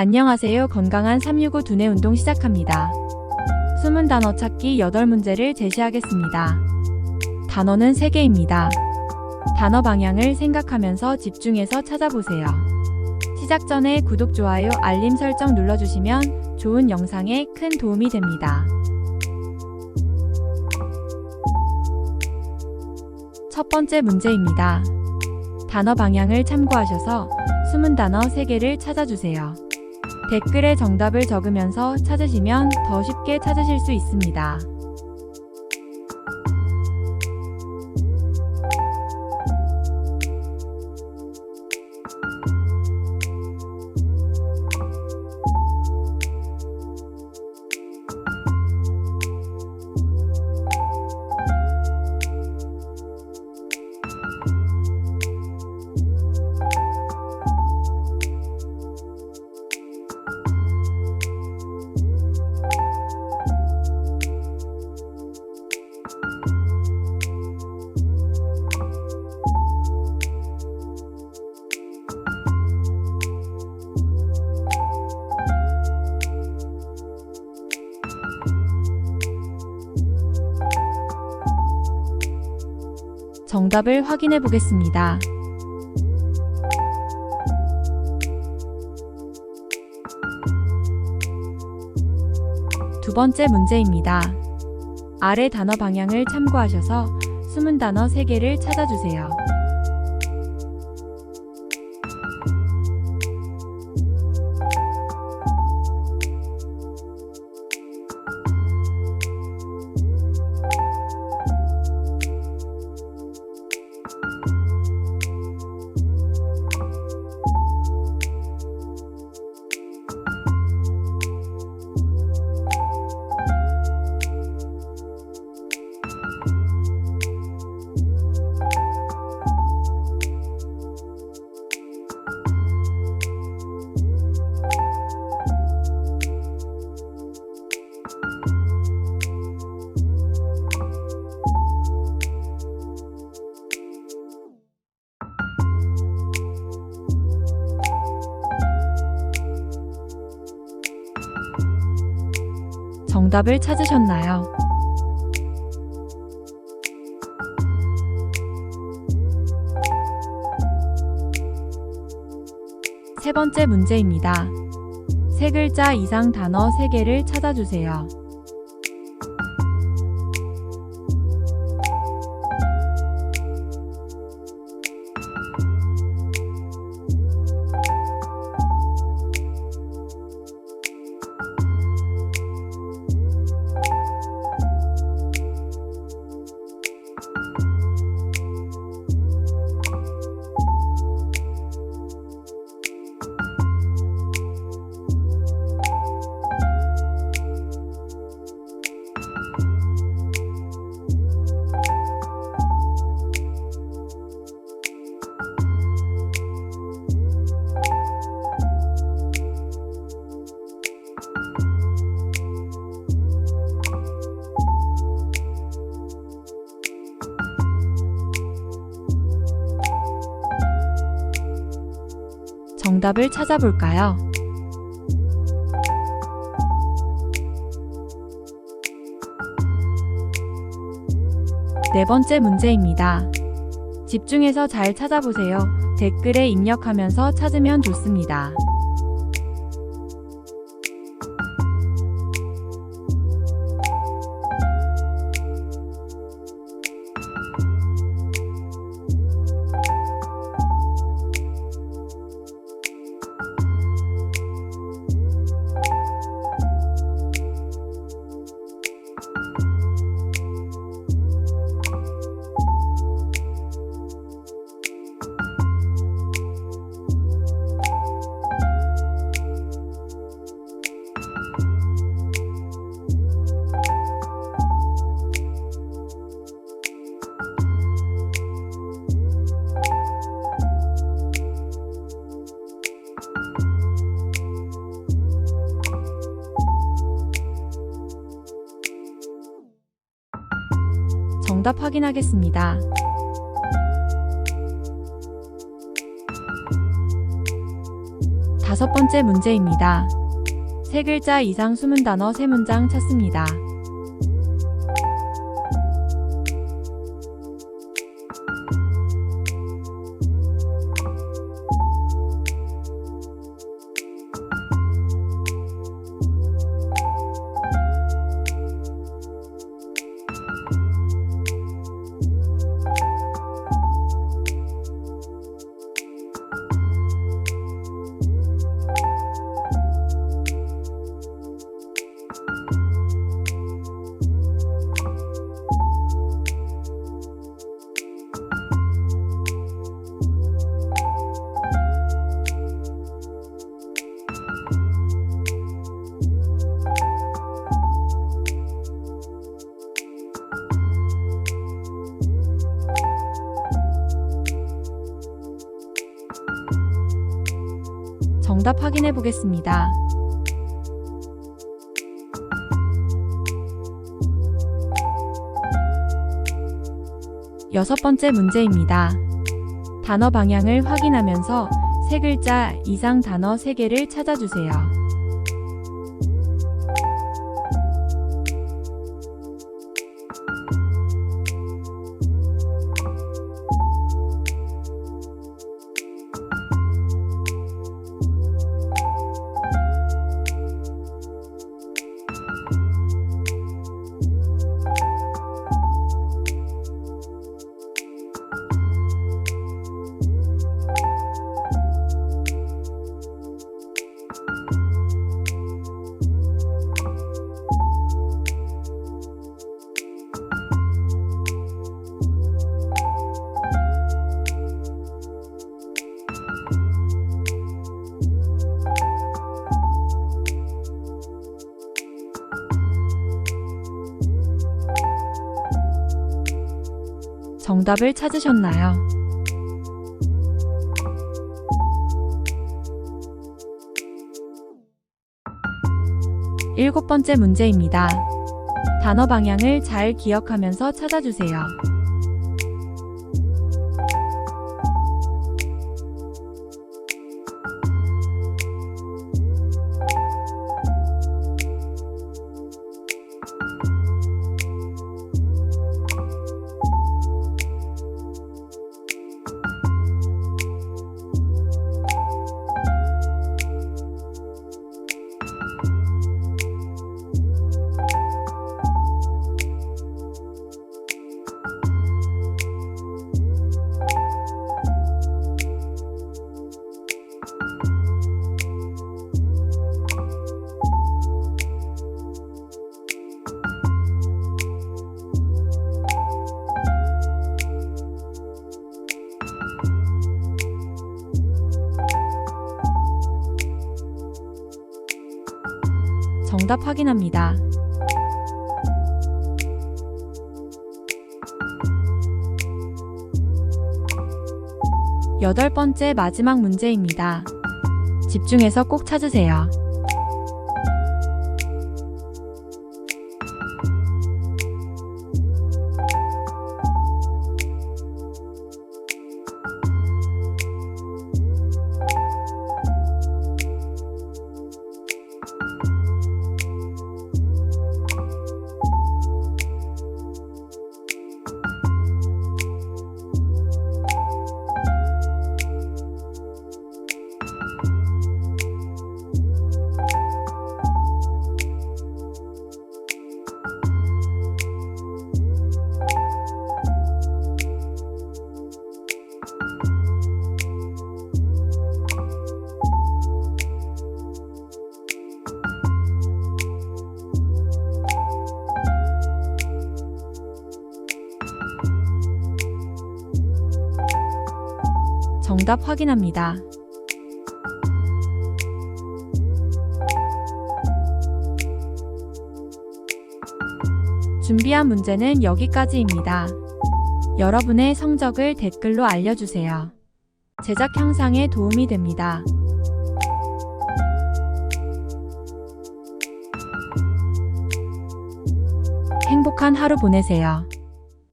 안녕하세요. 건강한 365 두뇌 운동 시작합니다. 숨은 단어 찾기 8문제를 제시하겠습니다. 단어는 3개입니다. 단어 방향을 생각하면서 집중해서 찾아보세요. 시작 전에 구독, 좋아요, 알림 설정 눌러주시면 좋은 영상에 큰 도움이 됩니다. 첫 번째 문제입니다. 단어 방향을 참고하셔서 숨은 단어 3개를 찾아주세요. 댓글에 정답을 적으면서 찾으시면 더 쉽게 찾으실 수 있습니다. 정답을 확인해 보겠습니다. 두 번째 문제입니다. 아래 단어 방향을 참고하셔서 숨은 단어 3개를 찾아주세요. 정답을 찾으셨나요? 세 번째 문제입니다. 세 글자 이상 단어 3개를 찾아주세요. 정답을 찾아볼까요? 네 번째 문제입니다. 집중해서 잘 찾아보세요. 댓글에 입력하면서 찾으면 좋습니다. 정답 확인하겠습니다. 다섯 번째 문제입니다. 세 글자 이상 숨은 단어 세 문장 찾습니다. 정답 확인해 보겠습니다. 여섯 번째 문제입니다. 단어 방향을 확인하면서 세 글자 이상 단어 세 개를 찾아주세요. 정답을 찾으셨나요? 일곱 번째 문제입니다. 단어 방향을 잘 기억하면서 찾아주세요. 정답 확인합니다. 여덟 번째 마지막 문제입니다. 집중해서 꼭 찾으세요. 정답 확인합니다. 준비한 문제는 여기까지입니다. 여러분의 성적을 댓글로 알려주세요. 제작 향상에 도움이 됩니다. 행복한 하루 보내세요.